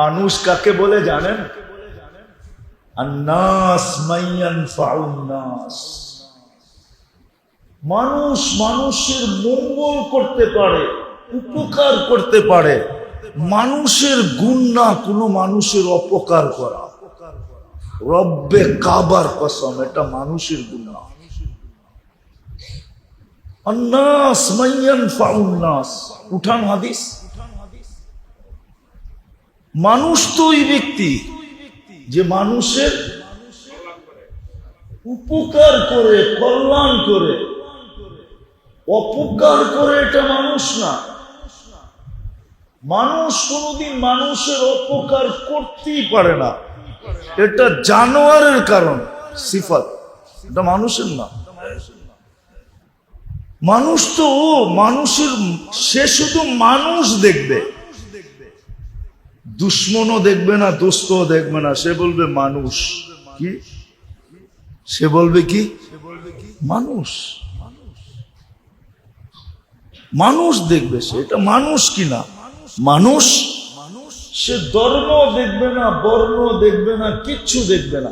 মানুষ কাকে বলে জানেন? মানুষ মানুষের মঙ্গল করতে পারে, উপকার করতে পারে। মানুষের গুণ না কোনো মানুষের অপকার করা। রব্বে কাবার কসম, এটা মানুষের গুণ না। উঠান হাদিস। মানুষ তো ওই ব্যক্তি যে মানুষের উপকার করে, কল্যাণ করে। অপকার করে এটা মানুষ না। মানুষ কোনোদিন মানুষের অপকার করতেই পারে না। এটা জানোয়ারের কারণ, সিফাত। এটা মানুষের না। মানুষ তো মানুষের সে শুধু মানুষ দেখবে। দুশ্মনও দেখবে না, দোস্তও দেখবে না। সে বলবে, মানুষ। কি? সে বলবে কি? মানুষ। মানুষ দেখবে সে। এটা মানুষ কি না? মানুষ? সে ধর্ম দেখবে না বর্ণ দেখবে না, কিচ্ছু দেখবে না।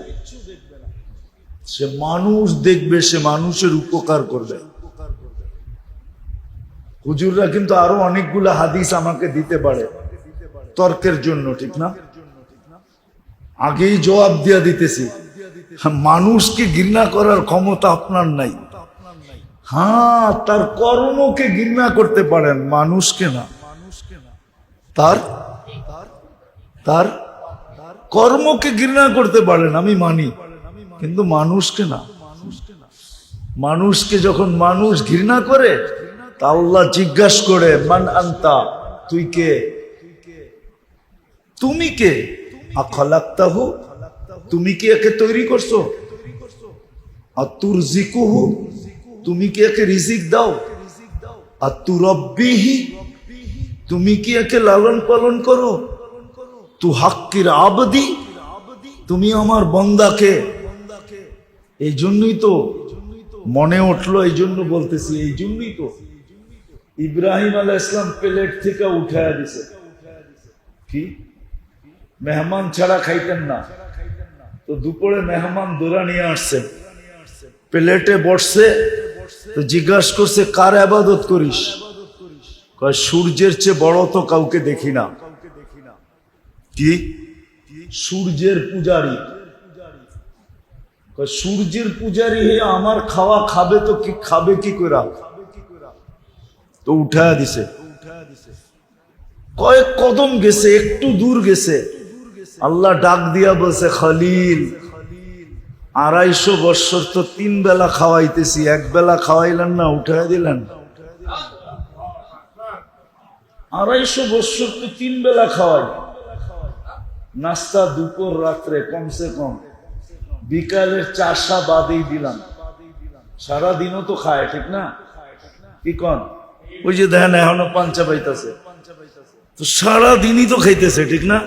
সে মানুষ দেখবে, সে মানুষের উপকার করবে। হুজুররা কিন্তু আরও অনেকগুলো হাদিস আমাকে দিতে পারে। তর্কের জন্য, ঠিক না? আগেই জবাব দিয়া দিতেছি। মানুষকে ঘৃণা করার ক্ষমতা আপনার নাই। হ্যাঁ তার কর্মকে ঘৃণা করতে পারেন, মানুষকে না। তার? তার? কর্মকে ঘৃণা করতে পারেন, আমি মানি। কিন্তু মানুষকে না। মানুষকে যখন মানুষ ঘৃণা করে, তা আল্লাহ জিজ্ঞাসা করে, মান আন্তা? তুই কে? তুমি কে? আখালাক্তাহু তুমি কি একে তৈরি করছ? আর তুর জিকুহু তুমি কি একে রিজিক দাও? আর তু রব্বিহি তুমি কি একে লালন পালন করো? তু হাক্কির আবদি, তুমি আমার বন্দাকে। এই জন্যই তো মনে উঠল এই জন্য বলতেছি এই জন্যই তো ইব্রাহিম আলাহ ইসলাম প্লেট থেকে উঠায় দিছে। কি? মেহমান ছাড়া খাইতেন না। তো দুপুরে মেহমান দোরা নিয়ে আসছে। প্লেটে বসছে, তো জিজ্ঞাসা করছে, কার আবাদত করিস? কয়, সূর্যের চেয়ে বড় তো কাউকে দেখি না। কি? সূর্যের পূজারী। সূর্যের পূজারী আমার খাওয়া খাবে তো কি, খাবে কি করে তো উঠায় দিছে। কয়েক কদম গেছে, একটু দূর গেছে। আল্লাহ ডাক দিয়া বলছে, খলিল, আড়াইশো বৎসর তো তিন বেলা খাওয়াইতেছি, এক বেলা খাওয়াইলেন না, উঠায় দিলেন। আড়াইশো বৎসর তো তিন বেলা খাওয়াই। নাস্তা দুপুর, রাত্রে, কমসে কম। বিকালের চাষা বাদেই দিলাম। সারা দিনও তো খায়, ঠিক না? কি কন? ওই যে দেখেন, এখনও পাঞ্চা পাইতেছে তো সারা দিনই তো খাইতেছে, ঠিক না?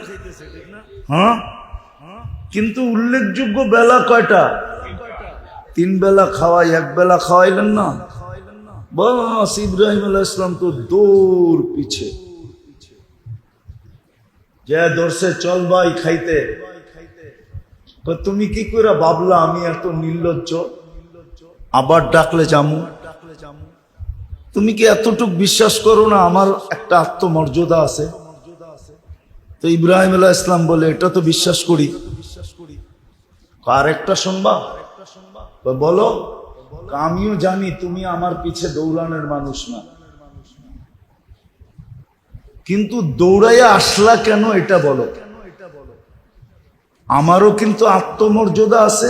হ্যাঁ? কিন্তু উল্লেখযোগ্য বেলা কয়টা? তিন বেলা খাওয়াই, এক বেলা খাওয়াইলেন না? বাস, ইব্রাহিম আলাহ ইসলাম তো দৌড় পিছে। যে দর্শে, চল ভাই খাইতে। তুমি কি করে ভাবলা, আমি এত নির্লজ্জ? আবার ডাকলে জামু? তুমি কি এতটুক বিশ্বাস করো না, আমার একটা আত্মমর্যাদা আছে? তো ইব্রাহিম আলাহ ইসলাম বলে, এটা তো বিশ্বাস করি। আর একটা শুনবা বলো। আমিও জানি তুমি আমার পিছে দৌড়ানোর মানুষ না। কিন্তু দৌড়াইয়া আসলা কেন এটা বলো? আমারও কিন্তু আত্মমর্যাদা আছে।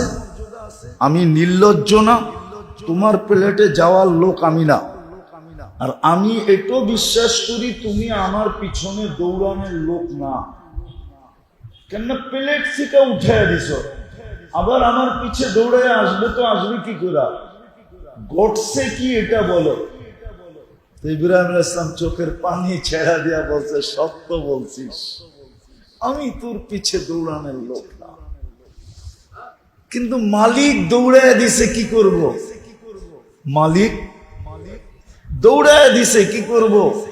আমি নির্লজ্জ না। তোমার প্লেটে যাওয়ার লোক আমি না। আর আমি এটাও বিশ্বাস করি তুমি আমার পিছনে দৌড়ানোর লোক না। কেন প্লেট থেকে উঠে দিছ। আবার আমার পিছে দৌড়ে আসবে তো আসবে কি করে? গটসে কি এটা বলো। ইব্রাহিম ইসলাম চোখের পানি ছেড়া দিয়া বলছে, সত্য বলছিস। আমি তোর পিছে দৌড়ানোর লোক না। কিন্তু মালিক দৌড়ায় দিছে কি করব? মালিক দৌড়ায় দিছে, কি করব?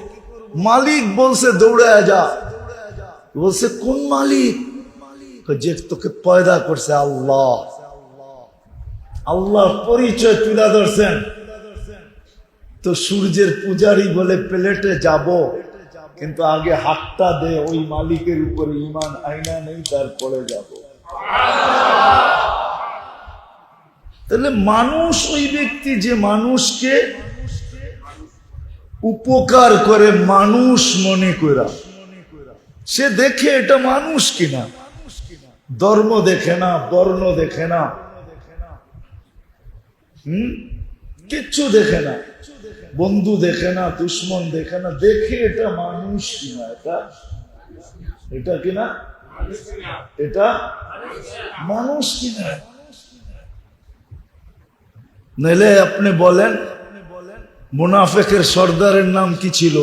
মালিক বলছে, দৌড়ায় যা। বলছে, কোন মালিক? যে তোকে পয়দা করছে আল্লাহ। আল্লাহ পরিচয় তুলে ধরছেন। তো সূর্যের পূজারি বলে, প্লেটে যাব। কিন্তু আগে হাতটা দে, ওই মালিকের উপরে ইমান আইনা নেই, তারপরে যাব। তাহলে মানুষ, ওই ব্যক্তি যে মানুষকে উপকার করে মানুষ মনে করা সে দেখে এটা মানুষ কিনা? ধর্ম দেখে না, বর্ণ দেখে না। হুম? কিচ্ছু দেখে না। বন্ধু দেখে না, দুশ্মন দেখে না। দেখে এটা মানুষ কিনা? এটা? এটা কিনা? এটা মানুষ কিনা? নইলে আপনি বলেন মুনাফেকের সর্দারের নাম কি ছিল?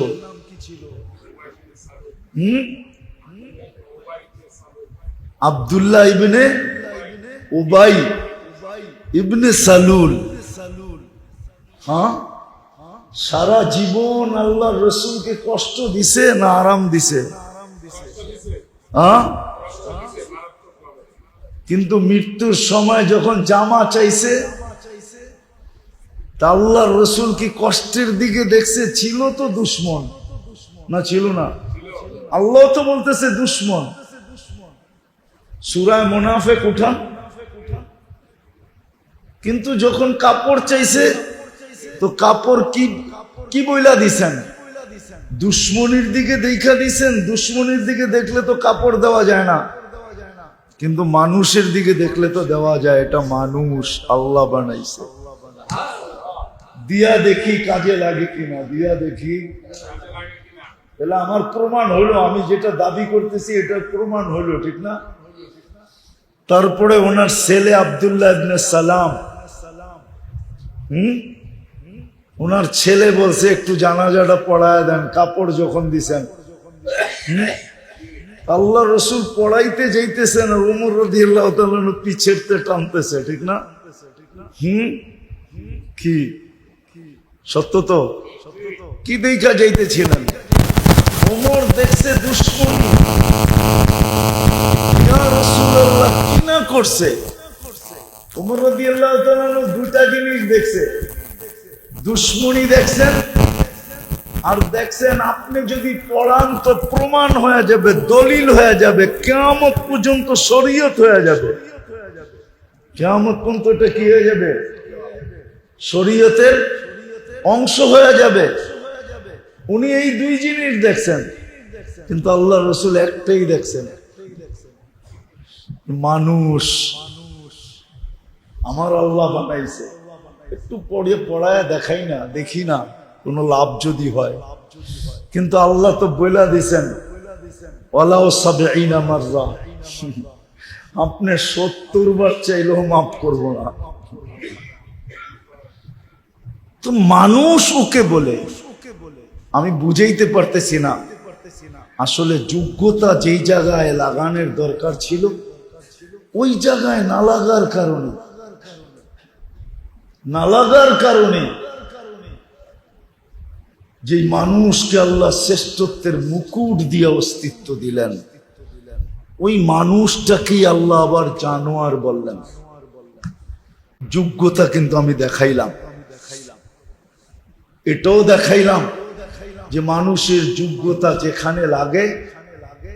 হুম? আবদুল্লাহ ইবনে উবাই ইবনে সালুল। হ্যাঁ? সারা জীবন আল্লাহ রসুলকে কষ্ট দিছে না আরাম দিছে? হ্যাঁ? কিন্তু মৃত্যুর সময় যখন জামা চাইছে তা আল্লাহ রসুল কি কষ্টের দিকে দেখছে? ছিল তো দুশ্মন। না, ছিল না। আল্লাহ তো বলতেছে দুশ্মন। সুরায় মোনাফেক উঠান। কিন্তু যখন কাপড় চাইছে, তো কাপড় কি কি বইলা দিছেন? দুশ্মনির দিকে দেখা দিছেন, দুশ্মনির দিকে দেখলে তো কাপড় দেওয়া যায় না। কিন্তু মানুষের দিকে দেখলে তো দেওয়া যায়, এটা মানুষ আল্লাহ বানাইছে। দিয়া দেখি কাজে লাগে কিনা, দিয়া দেখি। তাহলে আমার প্রমাণ হলো, আমি যেটা দাবি করতেছি, এটার প্রমাণ হলো, ঠিক না? তারপরে ওনার ছেলে আবদুল্লাহ সালাম, হুম? ওনার ছেলে বলছে, একটু জানাজাটা পড়ায় দেন, কাপড় যখন দিছেন? আল্লাহ রসুল পড়াইতে যাইতেছেন উমর রদি আল্লাহ পিছেরতে টানতেছে, ঠিক না? হুম? কি? সত্য তো? কি দেখা যাইতেছিলেন ওমর দেখছে দুশ্মনী। ইয়া রাসূলুল্লাহ, কি না করছে? ওমর দুটা জিনিস দেখছে। দুশ্মনী দেখছেন আর দেখছেন আপনি যদি পড়ান তো প্রমাণ হয়ে যাবে দলিল হয়ে যাবে কেমত পর্যন্ত শরীয়ত হয়ে যাবে। কেমত পর্যন্ত কি হয়ে যাবে? শরীয়তের অংশ হয়ে যাবে। উনি এই দুই জিনিস দেখছেন। কিন্তু আল্লাহ রসুল একটাই দেখছেন। মানুষ। আমার আল্লাহ বানাইছে। একটু পড়ে পড়ায় দেখাই না, দেখি না, কোনো লাভ যদি হয়। কিন্তু আল্লাহ তো বইলা দিছেন আপনি সত্তর বার চাইলেও মাফ করব না। তো মানুষ ওকে বলে। আমি বুঝাইতে পারতেছি না। আসলে যোগ্যতা যেই জায়গায় লাগানোর দরকার ছিল, ওই জায়গায় না লাগার কারণে। না লাগার কারণে যে মানুষকে আল্লাহ শ্রেষ্ঠত্বের মুকুট দিয়ে অস্তিত্ব দিলেন, ওই মানুষটাকেই আল্লাহ আবার জানোয়ার বললেন। যোগ্যতা কিন্তু আমি দেখাইলাম। এটাও দেখাইলাম যে মানুষের যোগ্যতা যেখানে লাগে,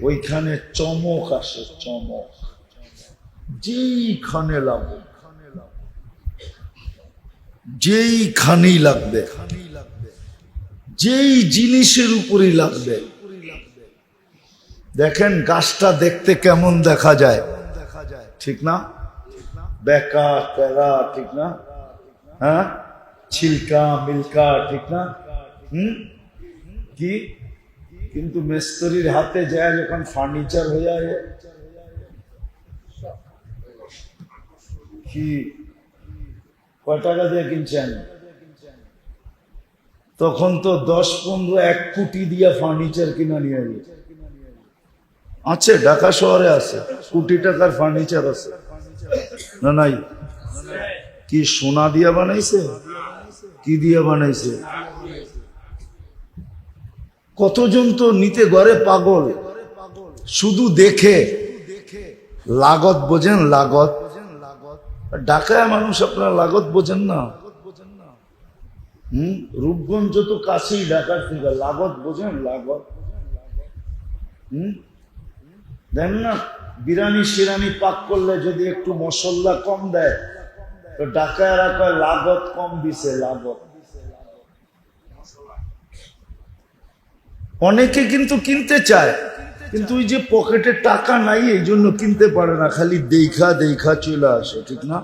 ওইখানে চমক আসে, চমক। যেইখানে লাগবে যেইখানেই লাগবে। যেই জিনিসের উপরই লাগবে। দেখেন গাছটা দেখতে কেমন দেখা যায়। ঠিক না? বেকা তেরা ঠিক না? হ্যাঁ? ছিলকা, মিলকা, ঠিক না? হুম? কি? কিন্তু মিস্ত্রির হাতে যায় যখন ফার্নিচার হয়ে যায়। কি? কয় টাকা দিয়ে কিনছেন? তখন তো দশ পনেরো এক কোটি দিয়া ফার্নিচার কিনা নিয়ে যাবে আছে, ঢাকা শহরে আছে। কোটি টাকার ফার্নিচার আছে। না, নাই? কি সোনা দিয়া বানাইছে? কি দিয়া বানাইছে? কতজন তো নিতে ঘরে পাগল? শুধু দেখে। লাগত বোঝেন, লাগত। ঢাকায় মানুষ আপনার লাগত বোঝেন না? হম? রূপগঞ্জ তো কাছেই ঢাকার থেকে। লাগত বোঝেন, লাগত। হম? দেন না? বিরিয়ানি সিরানি পাক করলে যদি একটু মশলা কম দেয় তো ঢাকায় কয়, লাগত কম দিছে, লাগত। অনেকে কিন্তু কিনতে চায়, কিন্তু ওই যে পকেটে টাকা নাই এই জন্য কিনতে পারে না, খালি দেখা দেখা চলে আসে, ঠিক না?